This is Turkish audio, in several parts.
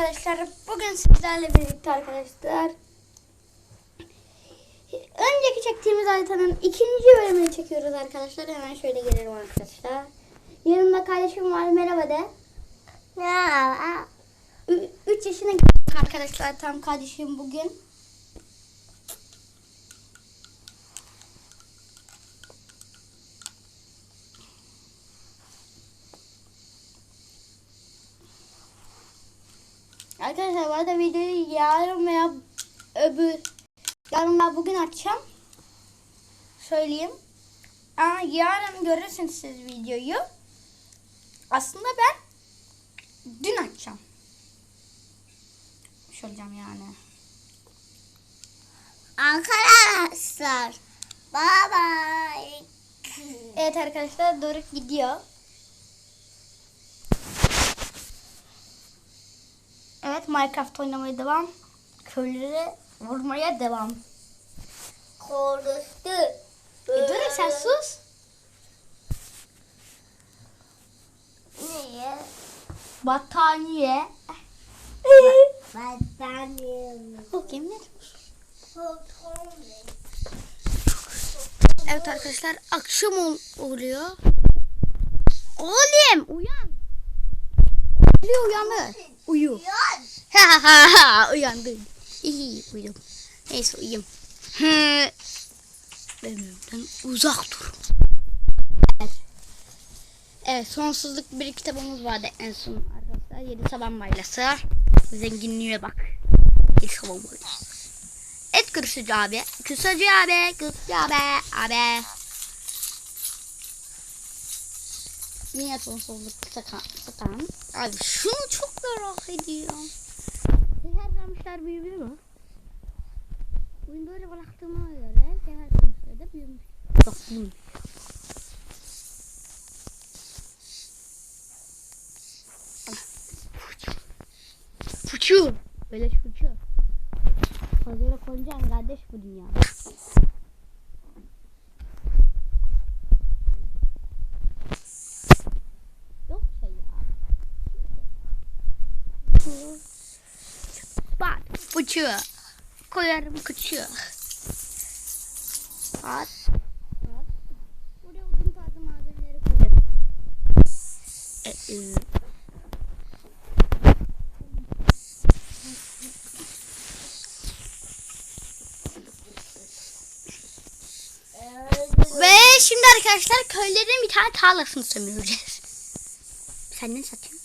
arkadaşlar. Bugün sizlerle birlikte arkadaşlar. Önceki çektiğimiz haritanın ikinci bölümünü çekiyoruz arkadaşlar. Hemen şöyle gelelim arkadaşlar. Yanımda kardeşim var. Merhaba de. Merhaba. 3 yaşına arkadaşlar tam kardeşim bugün. Arkadaşlar bu arada videoyu yarın veya öbür yarın veya bugün açacağım. Söyleyeyim. Ama yarın görürsünüz siz videoyu. Aslında ben dün açacağım. Söyleyeceğim yani. Arkadaşlar. Bye bye. Evet arkadaşlar Doruk gidiyor. Minecraft oynamaya devam. Köyleri vurmaya devam. Konuştu. E Doruk sen sus. Niye? Battaniye. Battaniyem. Oh yemin Evet arkadaşlar akşam ol- oluyor. Oğlum uyan. Uyu uyandı. Uyu. Ha ha ha uyandı. İyi uyudum. Neyse uyuyayım. Hı. Benimden uzak dur. Evet. Evet sonsuzluk bir kitabımız vardı en son arkadaşlar. Yedi saban baylası. Zenginliğe bak. Yedi saban baylası. Et kırışıcı abi. Kısacı abi. Kısacı abi. Abi. Yine sonsuzluk sakan. Abi şunu çok merak ediyorum. Kamışlar büyüyor mu? Oyun böyle bıraktığıma göre seher kamışlar da büyümüş. Bak büyümüş. Fuçu. Böyle fuçu. Fazla konacaksın kardeş bu dünyada. Yok şey ya. Bak fuçu. Koyarım kıçı. At. At. Buraya uzun tarzı malzemeleri koyarım. E, e. Ve şimdi arkadaşlar köylerin bir tane tarlasını sömüreceğiz. Sen ne satıyorsun?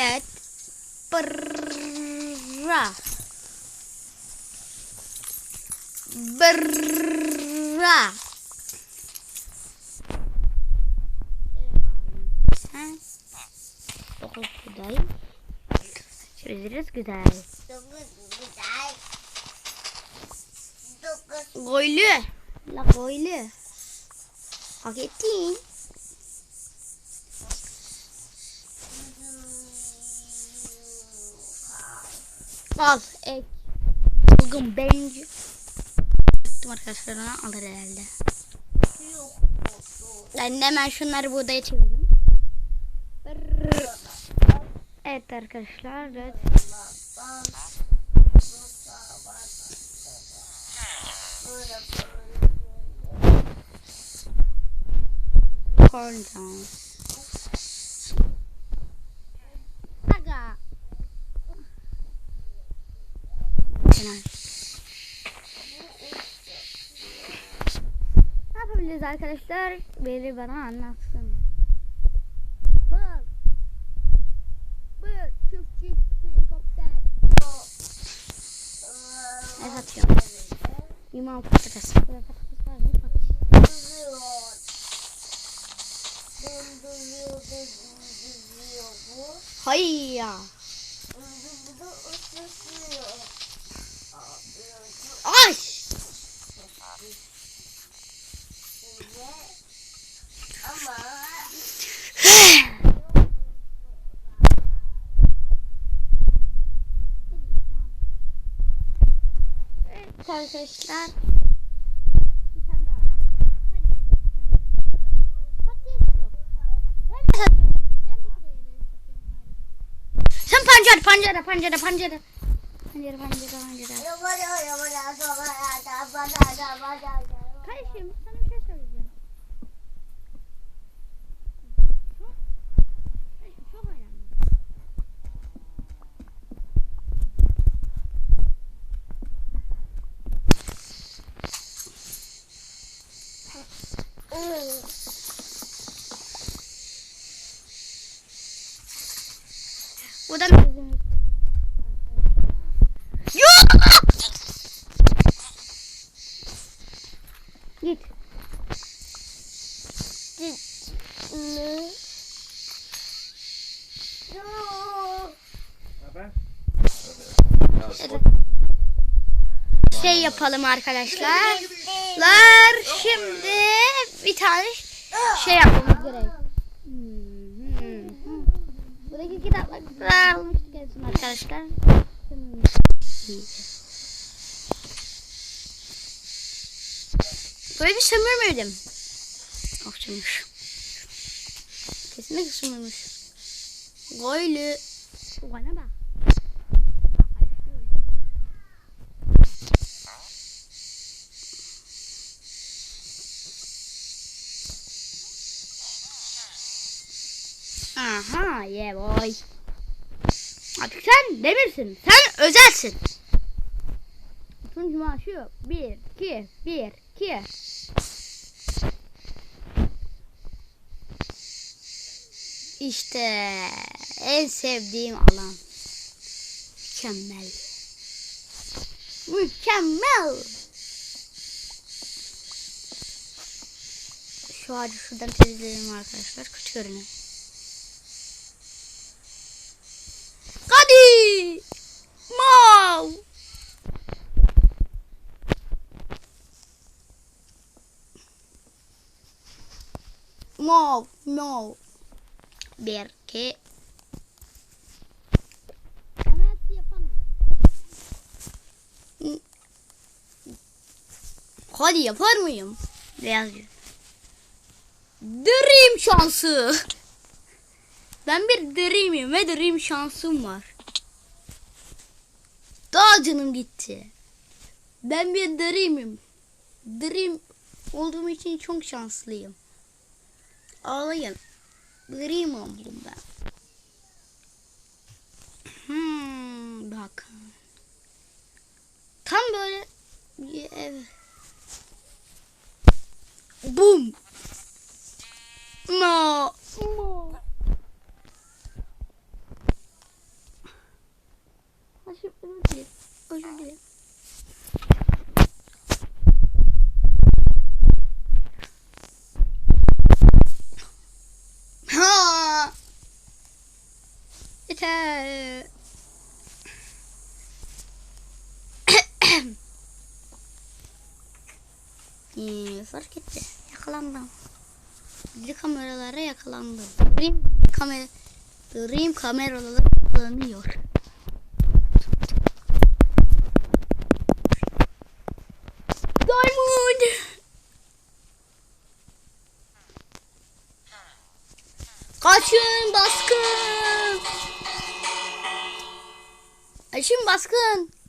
Evet. Bırra. Bırra. Sen. Dokuz güzel. Çözeriz güzel. Goylu. La goylu. Hak ettin. Al ek. Bugün bence. Gittim arkadaşlar ona alır herhalde. Ben de hemen şunları buğdaya çevireyim. Evet arkadaşlar. Evet. Corn Fena. Ne yapabiliriz arkadaşlar? Biri bana anlatsın. Bak. Buyur. Çiftçi helikopter. Ne satıyorum? Limon patates. Patates. Hayya. arkadaşlar. Sen pancar pancara pancara pancara. Pancara pancara pancara. Kardeşim Buradan Yok! Git. Şey yapalım arkadaşlar. Lar şimdi bir tane şey yapmamız gerek. Buradaki kitapları almıştık en son arkadaşlar. Böyle bir sömürmedim. Of sömürmüş. Kesinlikle sömürmüş. Böyle. Bana bak. Yeah boy. Artık sen demirsin. Sen özelsin. Turuncu maaşı. Bir, iki, bir, iki. İşte en sevdiğim alan. Mükemmel. Mükemmel. Şu ağacı şuradan temizleyelim arkadaşlar. Kötü görünüyor. Hadi. Mav. Mav. Mav. Bir, iki. Hadi yapar mıyım? Beyaz yüz. Dream şansı. Ben bir dream'im ve dream şansım var. Daha canım gitti. Ben bir dream'im. Dream olduğum için çok şanslıyım. Ağlayın. Dream oldum ben. Hmm, bak. Tam böyle bir ev. Boom. No. No. Özür dilerim. Özür dilerim. Ha! Yeter. ee, fark etti. Yakalandım. Gizli kameralara yakalandım. Dream kamera Dream kameralara yakalanıyor. Diamond. Kaçın baskın. Açın baskın.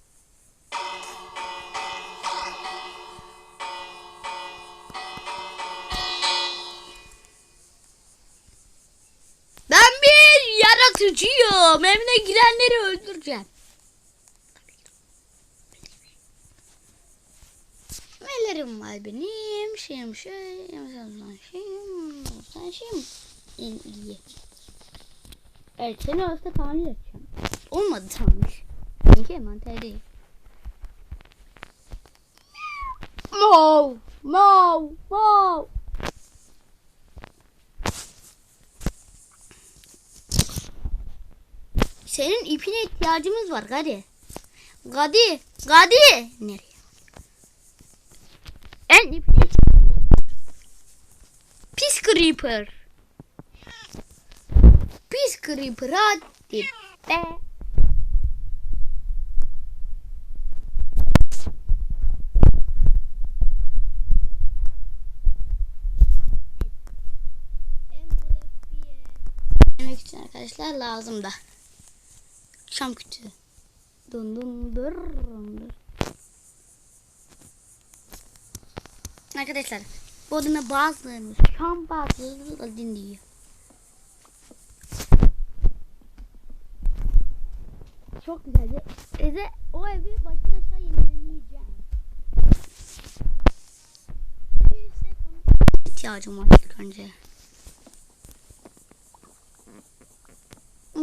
Yaratıcıyım. Evine girenleri öldüreceğim. Nelerim var benim? Şeyim şey, şeyim, şeyim, sen şeyim. En iyi. Evet seni aslında tamir edeceğim. Olmadı tamir. Çünkü envanter değil. Mov, mov, mov. Senin ipine ihtiyacımız var Gadi. Gadi, Gadi. Nereye? En ipine. Pis Creeper. Pis Creeper hadi be. Arkadaşlar lazım da. Akşam kütüğü. Dun dun dır. Arkadaşlar bu adına bazılarımız şu an bazıları da dinliyor. Çok güzeldi. Eze o evi baştan aşağı yenileyeceğim. İhtiyacım var ilk önce.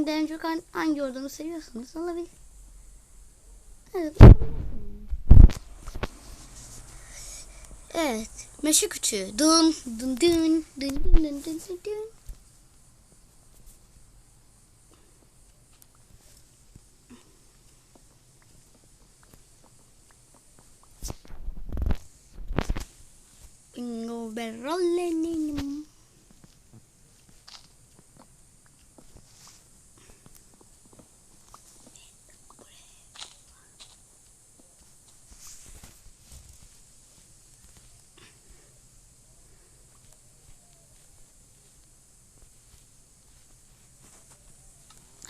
En çok han- hangi ordunu seviyorsanız alabilir. Evet. Evet. Meşe küçüğü. Dın dın dın dın dın dın dın dın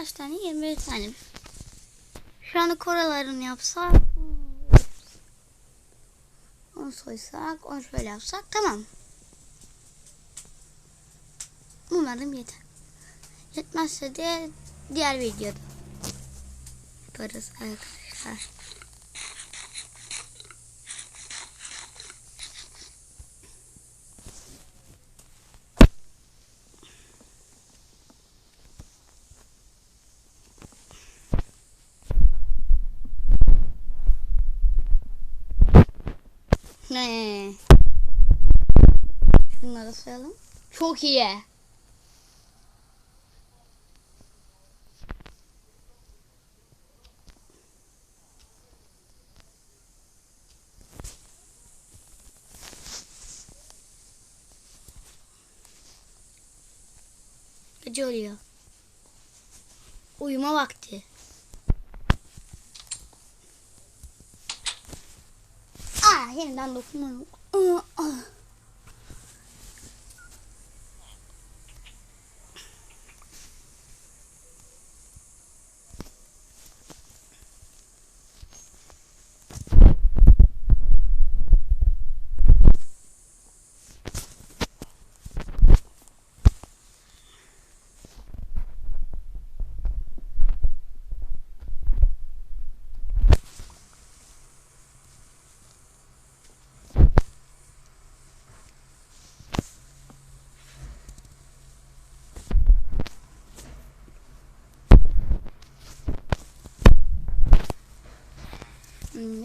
Kaç tane? 21 tane. Şu anda koralarını yapsak. Onu soysak. Onu şöyle yapsak. Tamam. Umarım yeter. Yetmezse de diğer videoda yaparız arkadaşlar. Ne? Bunları sayalım. Çok iyi. Gece oluyor. Uyuma vakti. Tá renda no fundo.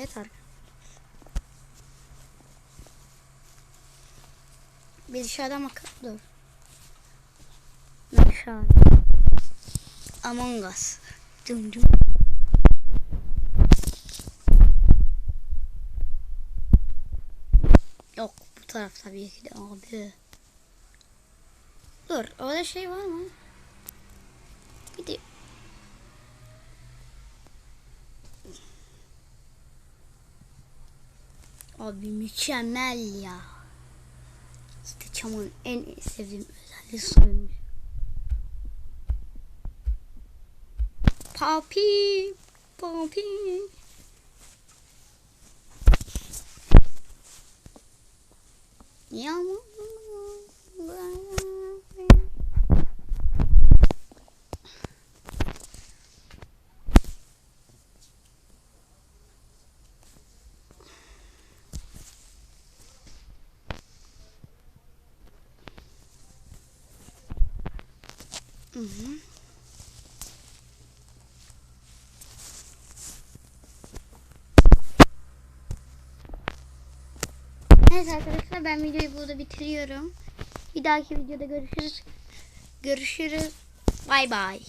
Aa. Hmm, yeter. Bir dışarıdan bakalım. Dur. Dışarı. Among Us. Dum dum. Yok bu taraf tabii ki de abi. Dur orada şey var mı? Bir Abi mükemmel ya. İşte çamın en sevdiğim özelliği suymuş. Papi, papi. Yağmur. Hı hı. Evet arkadaşlar ben videoyu burada bitiriyorum. Bir dahaki videoda görüşürüz. Görüşürüz. Bay bay.